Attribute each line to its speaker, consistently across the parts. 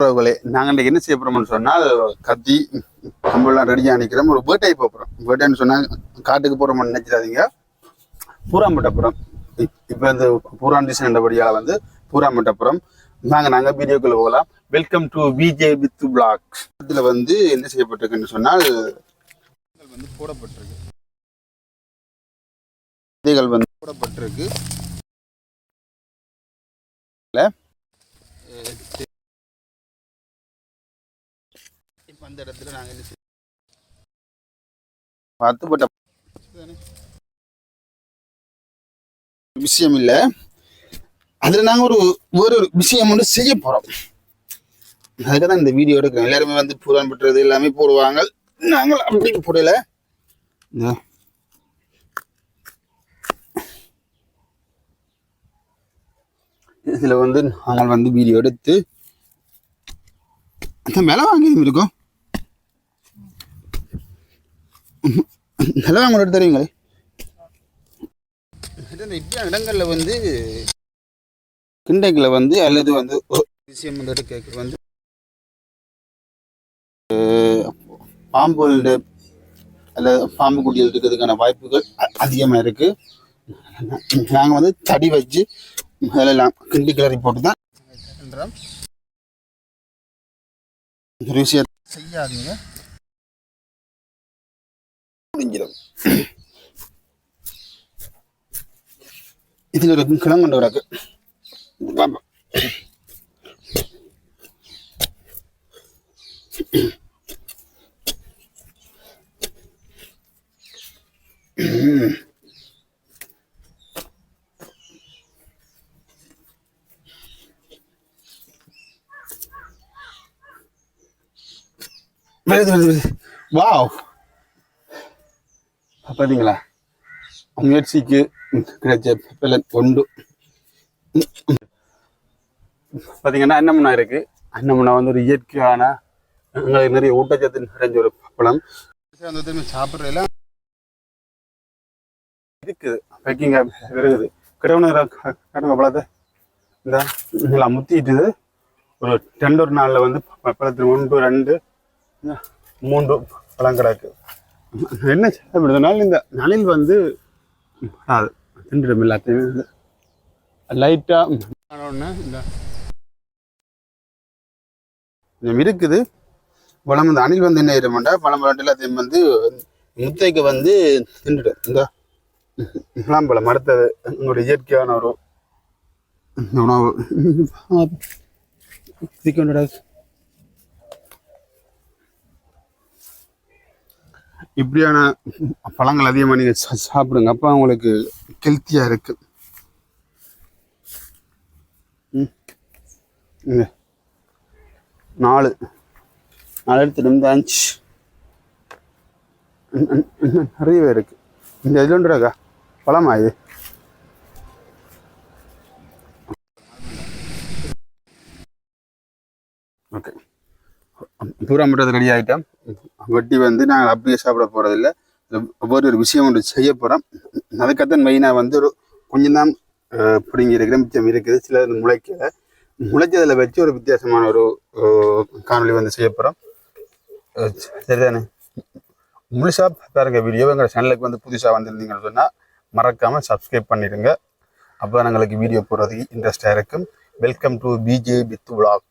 Speaker 1: உறவுகளே நாங்கள் இன்றைக்கி என்ன செய்ய போகிறோம்னு சொன்னால் கத்தி கம்பெல்லாம் ரெடியாக நிற்கிறோம் ஒரு பேட்டை போகிறோம் பேட்டைன்னு சொன்னால் காட்டுக்கு போகிறோம்னு நினைச்சிடாதீங்க பூராம்பட்டப்புறம் இப்போ இந்த பூரான் டிசைன் என்றபடியால் வந்து பூராம்பட்டப்புறம் நாங்கள் நாங்கள் வீடியோக்குள்ள போகலாம். Welcome to VJ with blogs இதில் வந்து என்ன செய்யப்பட்டிருக்குன்னு சொன்னால் வந்து போடப்பட்டிருக்கு விதைகள் வந்து போடப்பட்டிருக்கு. அந்த இடத்துல நாங்க என்ன பட்ட விஷயம் இல்ல. அதுல நாங்க ஒரு ஒரு விஷயம் ஒன்று செய்ய போறோம். அதுக்கு தான் இந்த வீடியோ எடுக்கிறோம். எல்லாருமே வந்து புறான் பெற்றது எல்லாமே போடுவாங்க. நாங்கள் அப்படி போடல. இதுல வந்து நாங்கள் வந்து வீடியோ எடுத்து அந்த மேல வாங்கி இருக்கோம். நில வாங்க தெரியுங்களே இந்த இப்படியான இடங்கள்ல வந்து கிண்டைகளை வந்து அல்லது வந்து விஷயம் வந்து எடுக்க வந்து அஹ், பாம்புகளோட அல்லது பாம்பு குட்டிகள் இருக்கிறதுக்கான வாய்ப்புகள் அ- அதிகமா இருக்கு. நாங்க வந்து தடி வச்சு அதெல்லாம் கிண்டி கிளறி போட்டு தான் விஷயத்தை செய்யாதீங்க. முடிஞ்சிடும் இதுல ஒரு கிழங்கு கிடக்கு பாப்பா. வருது வருது வருது வாவ் பார்த்தீங்களா முயற்சிக்கு கிடைச்ச பலன் உண்டு. பார்த்தீங்கன்னா அன்னமுனா இருக்கு. அன்னமுனா வந்து ஒரு இயற்கையான எங்களுக்கு நிறைய ஊட்டச்சத்து நிறைஞ்ச ஒரு பழம். அந்த திரும்பி சாப்பிட்றதுல இருக்குது. பேக்கிங் இருக்குது கிடவுன பழத்தை. இந்த நல்லா முத்திட்டுது ஒரு ரெண்டு ஒரு நாளில் வந்து ப- பழத்தில் ஒன்று ரெண்டு மூன்று பழம் கிடக்கு. என்ன சாப்பிடுறதுனால இந்த நலில் வந்து அது தின்றுடும் எல்லாத்தையுமே லைட்டாக இந்த கொஞ்சம் இருக்குது பழம் வந்து அணில் வந்து என்ன ஆயிடுமாண்டா பழம் பழம் எல்லாத்தையும் வந்து முத்தைக்கு வந்து தின்றுடும். இந்த பழம். அடுத்தது உங்களுடைய இயற்கையான ஒரு உணவு. இதுக்கு இப்படியான பழங்கள் அதிகமாக நீங்கள் சா- சாப்பிடுங்க. அப்போ உங்களுக்கு ஹெல்த்தியாக இருக்கு. நாலு. நாலு எடுத்து இந்த அஞ்சு. நிறையவே இருக்கு. இந்த இது ஒன்றுக்கா பழமா இது? ஓகே. பூரா மட்டும் ரெடி ஆகிட்டேன் வட்டி வந்து நாங்கள் அப்படியே சாப்பிட போகிறதில்ல ஒவ்வொரு ஒரு விஷயம் ஒன்று செய்ய போகிறோம் அதுக்கத்தான் மெயினாக வந்து ஒரு கொஞ்சம் தான் பிடுங்கி இருக்கிற மிச்சம் இருக்குது. சில முளைக்கல. முளைச்சதில் வச்சு ஒரு வித்தியாசமான ஒரு காணொலி வந்து செய்ய போகிறோம் சரிதானே? முழுசாக பாருங்க வீடியோ எங்கள் சேனலுக்கு வந்து புதுசாக வந்திருந்தீங்கன்னு சொன்னால் மறக்காமல் சப்ஸ்கிரைப் பண்ணிடுங்க. அப்போ தான் எங்களுக்கு வீடியோ போடுறதுக்கு இன்ட்ரெஸ்டாக இருக்கும். Welcome to BJ with vlog.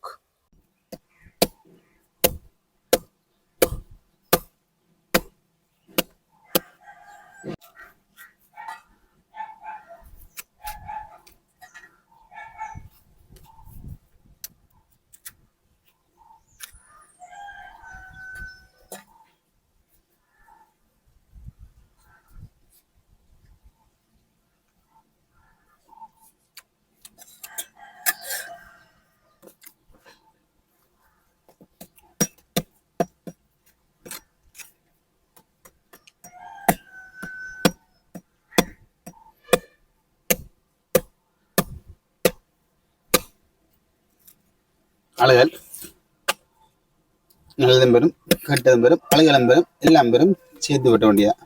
Speaker 1: அழகல். நல்லதும் பெறும் கெட்டதும் பெறும் அழகலம் பெறும் எல்லாம் பெறும் சேர்த்து விட்ட வேண்டியதான்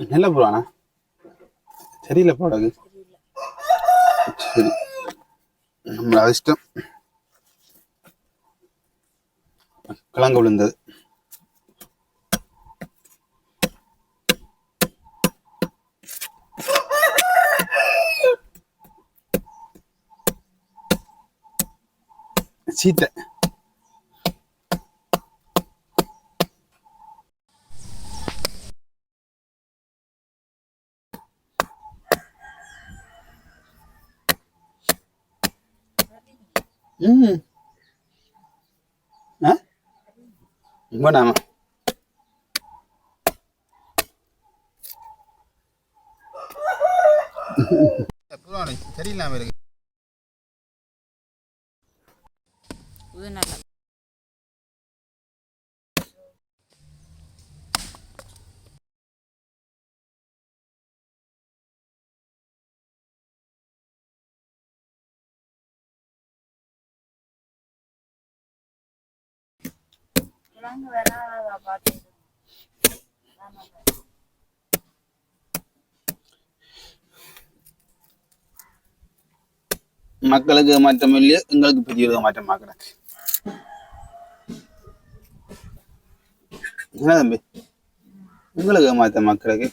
Speaker 1: நல்ல புறானா சரியில்லை போடாது சரி. நம்ம அதிர்ஷ்டம் கிழங்கு விழுந்தது. சீத்தை ம் ஆ வேணாமா புறாணி சரியில்லாம இருக்கு
Speaker 2: இது நல்லா கிழங்கு வேணா பார்த்து
Speaker 1: மக்களுக்கு மாற்றம் இல்லையோ எங்களுக்கு பெரிய மாற்றமாக கிடக்கு என்ன தம்பி? உங்களுக்கு மாற்ற மக்களுக்கு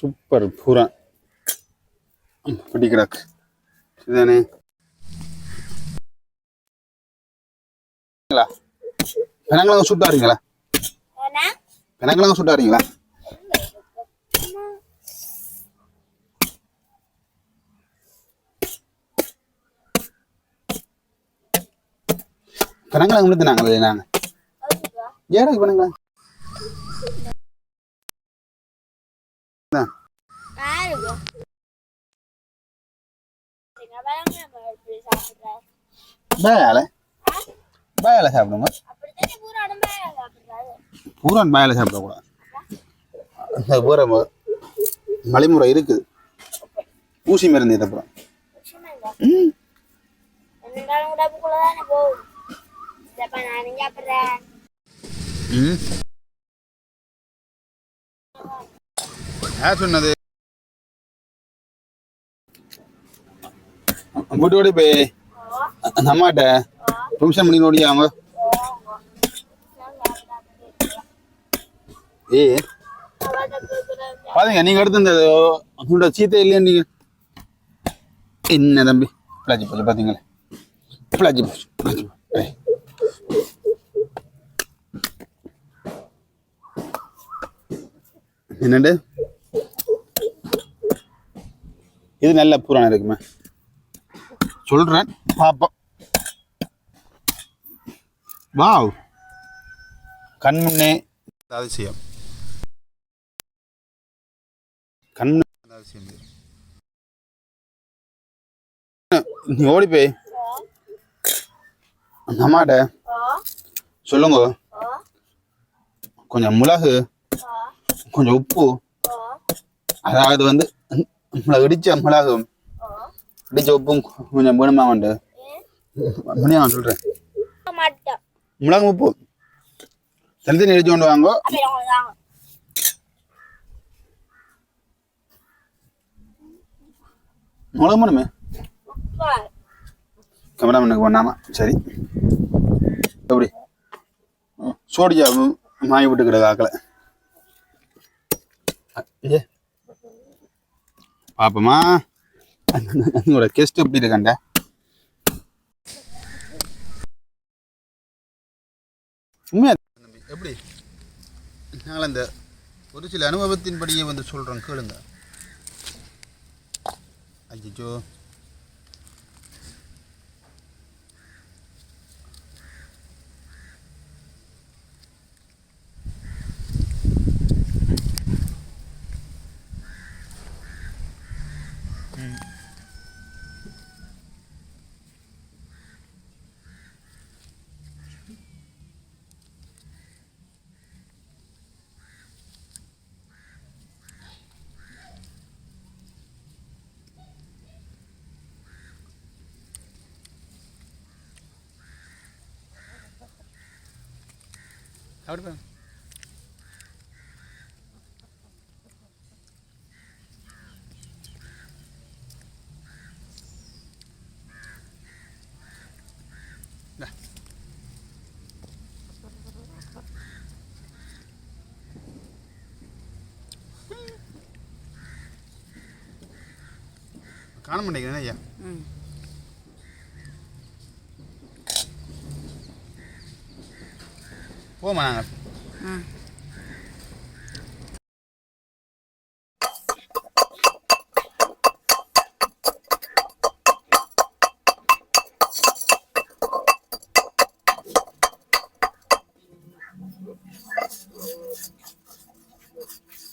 Speaker 1: சூப்பர் பூரா. பிடி கிடக்கு. இதுதானே? பெனங்கிழங்கு சுட்டாருங்களா பெனங்கிழங்கு சுட்டாருங்களா பெனங்கிழங்கு மட்டும் நாங்கள் நாங்கள் ஏடாக்கு பெனங்கிழங்கு பேயால பேயால சாப்பிடுங்க. பூரான் பேயால சாப்பிடக்கூடாது அந்த பூரா ம- மலைமுறை இருக்குது. ஊசி மருந்து இது அப்புறம் ம் ம். யார் சொன்னது? வீட்டு ஓடி போய். அந்த அம்மாட்ட ஃபங்க்ஷன் பண்ணி ஓடி அவங்க ஏ பாருங்க நீங்க எடுத்து இந்த உங்களோட சீத்தை இல்லையா நீங்க. என்ன தம்பி? பிளாஜி போச்சு பாத்தீங்களா. பிளாஜி போச்சு பிளாஜி போச்சு. என்னண்டு? இது நல்ல புராணம் இருக்குமே. சொல்றேன் பாப்போம். வாவ். கண்முன்னே அதிசயம் கண்முன்னே அதிசயம். நீ ஓடி போய். அந்த அம்மாட்ட சொல்லுங்க. கொஞ்சம் மிளகு கொஞ்சம் உப்பு. அதாவது வந்து மிளகு இடிச்ச மிளகு. இடிச்ச உப்பும் கொஞ்சம் வேணுமா வந்து முடியா சொல்றேன்.
Speaker 3: மாட்டோம்.
Speaker 1: மிளகு உப்பு. தனித்தனி இடிச்சு கொண்டு வாங்க. மிளகு வேணுமே
Speaker 3: உப்பா.
Speaker 1: கேமராமேனுக்கு பண்ணாமா. சரி. எப்படி? சோடியா மாய் விட்டு கிடக்கு ஆக்கல. ஏ. பாப்பமா. உங்களோட கெஸ்ட் எப்படி இருக்காண்ட உண்மையா தம்பி, எப்படி? நாங்கள் அந்த ஒரு சில அனுபவத்தின்படியே வந்து சொல்கிறோம் கேளுங்க. ஐயோ அப்படி பாருங்க இந்தா. காண மாட்டேங்கிறேன் ஐயா போமா நாங்கள்
Speaker 2: ம்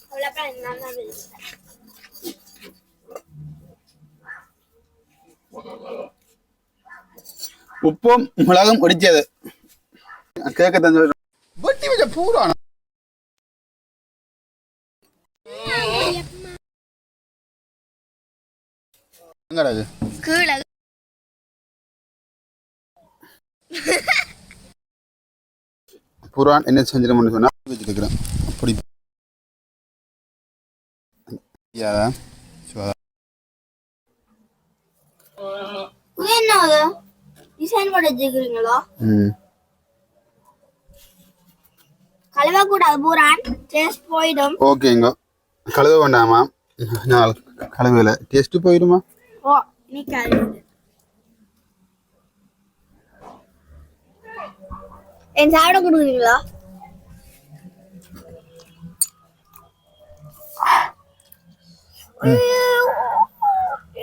Speaker 3: அவ்வளோக்கா நான் தான்
Speaker 1: பூரா எங்கடா இது?
Speaker 3: கீழே.
Speaker 1: புறான் என்ன செஞ்சிடணும்னு சொன்னா வச்சுருக்கிறேன் அப்படி.
Speaker 3: என்ன டிசைன் போட்டு வச்சுக்கிறீங்களோ
Speaker 1: ம்.
Speaker 3: கலவை கூடாது பூரான். டேஸ்ட் போயிடும்.
Speaker 1: ஓகேங்க. கழுவ வேண்டாமா நான் கழுவல. டேஸ்ட்டு போயிடுமா?
Speaker 3: ஓ நீ கழுவு. என் சாப்பிட கொடுக்குறீங்களா?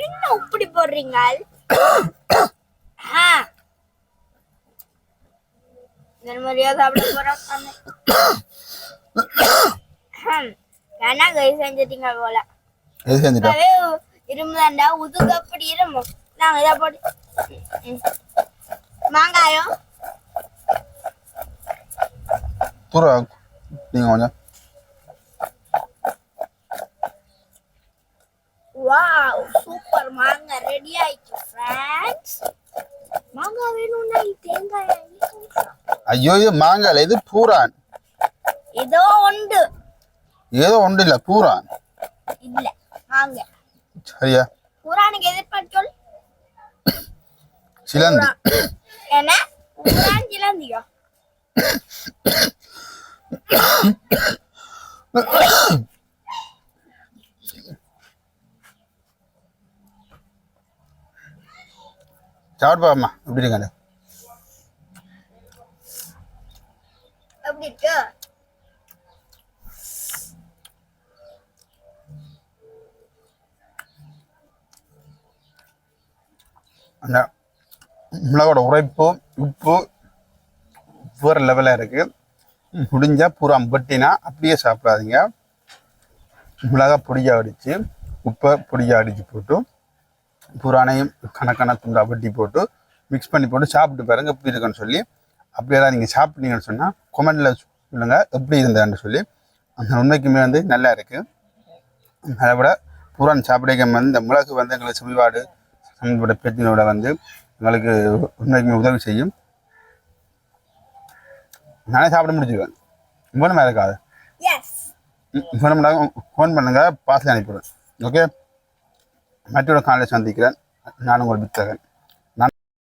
Speaker 3: என்ன இப்படி போடுறீங்க? மாதிரியா சாப்பிட போறோம் வேணா கை செஞ்சிட்டீங்க போல
Speaker 1: எது செஞ்சுட்டா
Speaker 3: இப்பவே இரும்புதாண்டா உதுக்கு அப்படி நாங்க இதை போட்டு. மாங்காயம்
Speaker 1: கொஞ்சம்
Speaker 3: வாவ் சூப்பர் மாங்காய் ரெடி ஆயிடுச்சு ஃப்ரெண்ட்ஸ் மாங்காய் வேணும்னா இது தேங்காய் அள்ளி
Speaker 1: ஐயோ இது மாங்காய் இது பூரான்.
Speaker 3: ஏதோ உண்டு
Speaker 1: ஏதோ ஒன்றும் இல்லை பூரான்.
Speaker 3: இல்ல மாங்காய்
Speaker 1: சரியா?
Speaker 3: குரானுக்கு எதிர்பார்த்து சொல்.
Speaker 1: சிலந்தி.
Speaker 3: என்ன? சிலந்தியா?
Speaker 1: சாப்பிட்டு பாப்பம்மா எப்படி இருக்காங்க அந்த மிளகோட உரைப்பு உப்பு வேறு லெவலில் இருக்குது முடிஞ்சால் பூரா வெட்டினா அப்படியே சாப்பிடாதீங்க. மிளகா பொடியாக அடித்து உப்பை பொடியாக அடித்து போட்டு புறானையும் கணக்கான துண்டா வெட்டி போட்டு மிக்ஸ் பண்ணி போட்டு சாப்பிட்டு பாருங்க எப்படி இருக்குன்னு சொல்லி. அப்படியெல்லாம் நீங்கள் சாப்பிட்டீங்கன்னு சொன்னால் கொமெண்டில் சொல்லுங்கள் எப்படி இருந்தேன்னு சொல்லி. அந்த உண்மைக்குமே வந்து நல்லா இருக்குது அதை விட புறான் சாப்பிட வந்து இந்த மிளகு வந்து எங்களுக்கு செவிவாடு சம்பந்தப்பட்ட பிரச்சனையோட வந்து எங்களுக்கு உண்மைக்குமே உதவி செய்யும். நானே சாப்பிட முடிச்சிருவேன் வேணுமா இருக்காது
Speaker 3: எஸ்
Speaker 1: வேணும்னா ஃபோன் பண்ணுங்கள் பார்சல் அனுப்பிடுவேன் ஓகே மற்றொரு காலையில் சந்திக்கிறேன். நான் உங்கள் பித்தகன்.